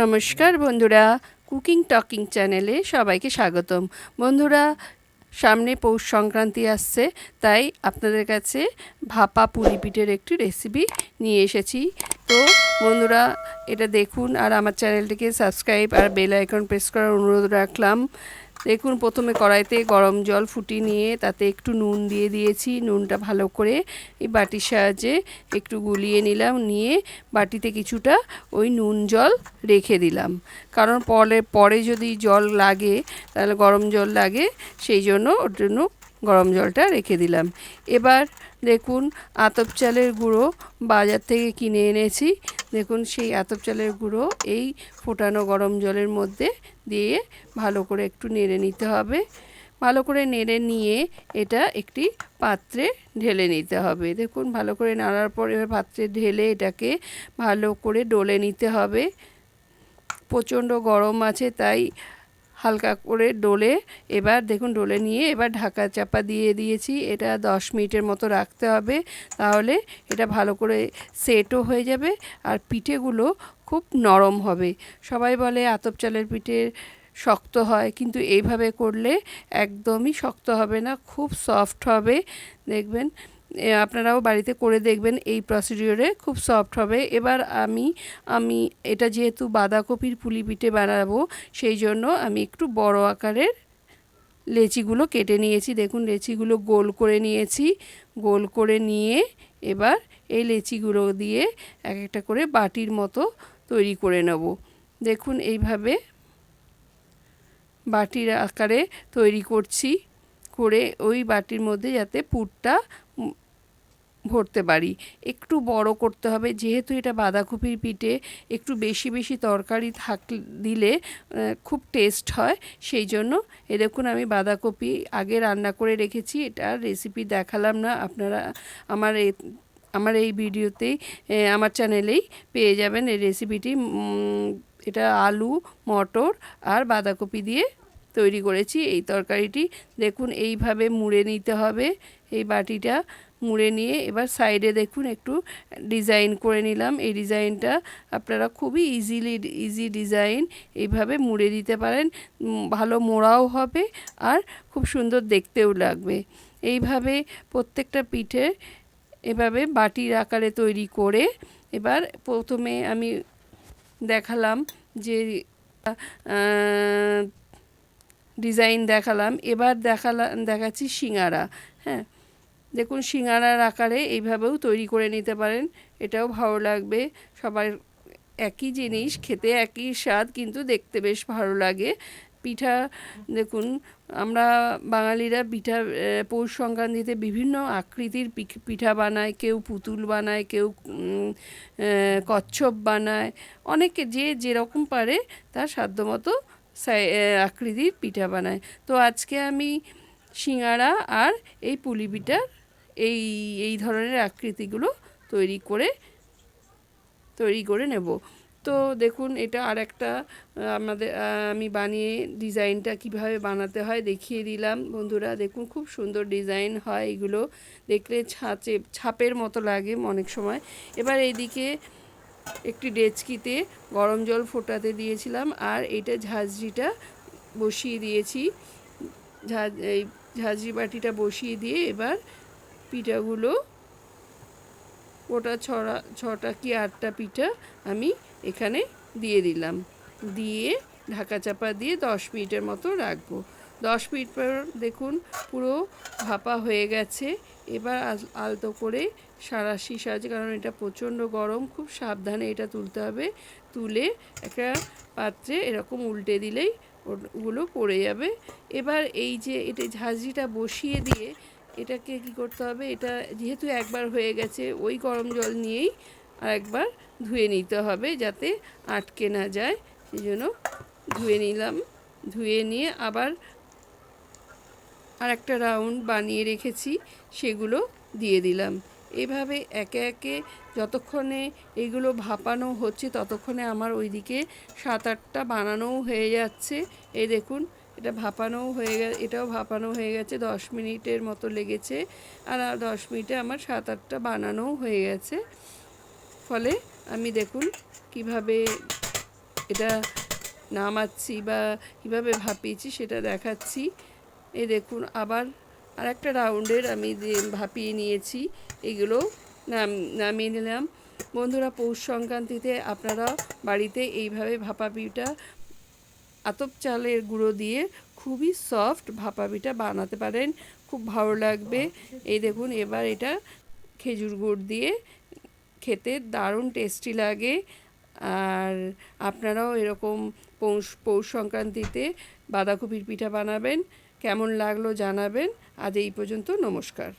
নমস্কার বন্ধুরা, cooking talking চ্যানেলে সবাইকে স্বাগতম। বন্ধুরা, সামনে পৌষ সংক্রান্তি আসছে, তাই আপনাদের কাছে ভাপা পুলি পিঠের একটি রেসিপি নিয়ে এসেছি। তো বন্ধুরা, এটা দেখুন আর আমার চ্যানেলটিকে সাবস্ক্রাইব আর বেল আইকন প্রেস করার অনুরোধ রাখলাম। দেখুন, প্রথমে কড়াইতে গরম জল ফুটিয়ে নিয়ে তাতে একটু নুন দিয়ে দিয়েছি। নুনটা ভালো করে এই বাটির সাহায্যে একটু গুলিয়ে নিলাম, নিয়ে বাটিতে কিছুটা ওই নুন জল রেখে দিলাম। কারণ পরে পরে যদি জল লাগে, তাহলে গরম জল লাগে, সেই জন্য ওর জন্য গরম জলটা রেখে দিলাম। এবার দেখুন আতপ চালের গুঁড়ো বাজার থেকে কিনে এনেছি। দেখুন সেই আতপ চালের গুঁড়ো এই ফোটানো গরম জলের মধ্যে দিয়ে ভালো করে একটু নেড়ে নিতে হবে। ভালো করে নেড়ে নিয়ে এটা একটি পাত্রে ঢেলে নিতে হবে। দেখুন ভালো করে নাড়ার পর এবার পাত্রে ঢেলে এটাকে ভালো করে ডলে নিতে হবে। প্রচণ্ড গরম আছে তাই হালকা করে ডলে, এবার দেখুন ডলে নিয়ে এবার ঢাকা চাপা দিয়ে দিয়েছি। এটা দশ মিনিটের মতো রাখতে হবে, তাহলে এটা ভালো করে সেটও হয়ে যাবে আর পিঠেগুলো খুব নরম হবে। সবাই বলে আতপ চালের পিঠে শক্ত হয়, কিন্তু এইভাবে করলে একদমই শক্ত হবে না, খুব সফট হবে। দেখবেন আপনারাও বাড়িতে করে দেখবেন এই প্রসিডিওরে খুব সফট হবে। এবার আমি আমি এটা যেহেতু বাঁধাকপির পুলি পিঠে বানাবো, সেই জন্য আমি একটু বড় আকারের লেচিগুলো কেটে নিয়েছি। দেখুন, লেচিগুলো গোল করে নিয়েছি। গোল করে নিয়ে এবার এই লেচিগুলো দিয়ে এক একটা করে বাটির মতো তৈরি করে নেব। দেখুন, এইভাবে বাটির আকারে তৈরি করছি। করে ওই বাটির মধ্যে যাতে পুরটা ভরতে পারি। একটু বড় করতে হবে, যেহেতু এটা বাঁধাকপির পিঠে একটু বেশি বেশি তরকারি থাক, দিলে খুব টেস্ট হয়। সেই জন্য এ দেখুন আমি বাঁধাকপি আগে রান্না করে রেখেছি, এটা রেসিপি দেখালাম না, আপনারা আমার আমার এই ভিডিওতেই আমার চ্যানেলেই পেয়ে যাবেন এই রেসিপিটি এটা আলু, মটর আর বাঁধাকপি দিয়ে তৈরি করেছি এই তরকারিটি। দেখুন, এইভাবে মুড়ে নিতে হবে। এই বাটিটা মুড়ে নিয়ে এবার সাইডে দেখুন, একটু ডিজাইন করে নিলাম। এই ডিজাইনটা আপনারা খুবই ইজিলি, ইজি ডিজাইন এইভাবে মুড়ে দিতে পারেন। ভালো মোড়াও হবে আর খুব সুন্দর দেখতেও লাগবে। এইভাবে প্রত্যেকটা পিঠে এভাবে বাটির আকারে তৈরি করে এবার প্রথমে আমি দেখালাম যে ডিজাইন দেখালাম, এবার দেখালাম দেখাচ্ছি সিঙ্গারা হ্যাঁ? দেখুন সিঙ্গারার আকারে এইভাবেও তৈরি করে নিতে পারেন, এটাও ভালো লাগবে, সবার একই জিনিস, খেতে একই স্বাদ, কিন্তু দেখতে বেশ ভালো লাগে। পিঠা, দেখুন, আমরা বাঙালিরা পিঠা পৌষ সংক্রান্তিতে বিভিন্ন আকৃতির পিঠা বানায়, কেউ পুতুল বানায়, কেউ কচ্ছপ বানায়, অনেকে যে যেরকম পারে, তার সাধ্যমতো আকৃতির পিঠা বানায়। তো আজকে আমি সিঙ্গারা আর এই পুলি পিঠার এই এই ধরনের আকৃতিগুলো তৈরি করে তৈরি করে নেব। তো দেখুন, এটা আর একটা আমাদের আমি বানিয়ে ডিজাইনটা কীভাবে বানাতে হয় দেখিয়ে দিলাম। বন্ধুরা, দেখুন, খুব সুন্দর ডিজাইন হয় এগুলো। দেখলে ছাঁচে, ছাপের মতো লাগে অনেক সময়। এবার এইদিকে একটি ডেচকিতে গরম জল ফোটাতে দিয়েছিলাম আর এইটা ঝাঁঝরিটা বসিয়ে দিয়েছি। ঝাঁজ এই ঝাঁঝরি বাটিটা বসিয়ে দিয়ে এবার পিঠাগুলো ওটা ছড়া, ছটা কি আটটা পিঠা আমি এখানে দিয়ে দিলাম। দিয়ে ঢাকা চাপা দিয়ে দশ মিনিটের মতো রাখব। দশ মিনিট পর দেখুন পুরো ভাপা হয়ে গেছে। এবার আল- আলতো করে সারাশি সাহায্যে কারণ এটা প্রচণ্ড গরম, খুব সাবধানে এটা তুলতে হবে। তুলে একটা পাত্রে এরকম উল্টে দিলেই ওগুলো পড়ে যাবে। এবার এই যে এটা ঝাঁঝরিটা বসিয়ে দিয়ে এটাকে কি করতে হবে, এটা যেহেতু একবার হয়ে গেছে, ওই গরম জল নিয়েই আর একবার ধুয়ে নিতে হবে যাতে আটকে না যায়। সেই জন্য ধুয়ে নিলাম, ধুয়ে নিয়ে আবার আর একটা রাউন্ড বানিয়ে রেখেছি, সেগুলো দিয়ে দিলাম। এভাবে একে একে যতক্ষণে এগুলো ভাপানো হচ্ছে, ততক্ষণে আমার ওইদিকে সাত আটটা বানানোও হয়ে যাচ্ছে। এই দেখুন, এটা ভাপানোও হয়ে গে এটাও ভাপানো হয়ে গেছে, দশ মিনিটের মতো লেগেছে। আর দশ মিনিটে আমার সাত আটটা বানানোও হয়ে গেছে। ফলে আমি দেখুন কীভাবে এটা নামাচ্ছি বা কীভাবে ভাপিয়েছি সেটা দেখাচ্ছি। এই দেখুন, আবার আর একটা রাউন্ডের আমি ভাপিয়ে নিয়েছি, এগুলো নাম, নামিয়ে নিলাম। বন্ধুরা, পৌষ সংক্রান্তিতে আপনারা বাড়িতে এইভাবে ভাপা পিঠা আতপ চালের গুঁড়ো দিয়ে খুবই সফট ভাপা পিঠা বানাতে পারেন। খুব ভালো লাগবে। এই দেখুন, এবার এটা খেজুর গুড় দিয়ে খেতে দারুণ টেস্টি লাগে। আর আপনারাও এরকম পৌষ পৌষ সংক্রান্তিতে বাঁধাকপির পিঠা বানাবেন। কেমন লাগল জানাবেন। আজ এই পর্যন্ত নমস্কার।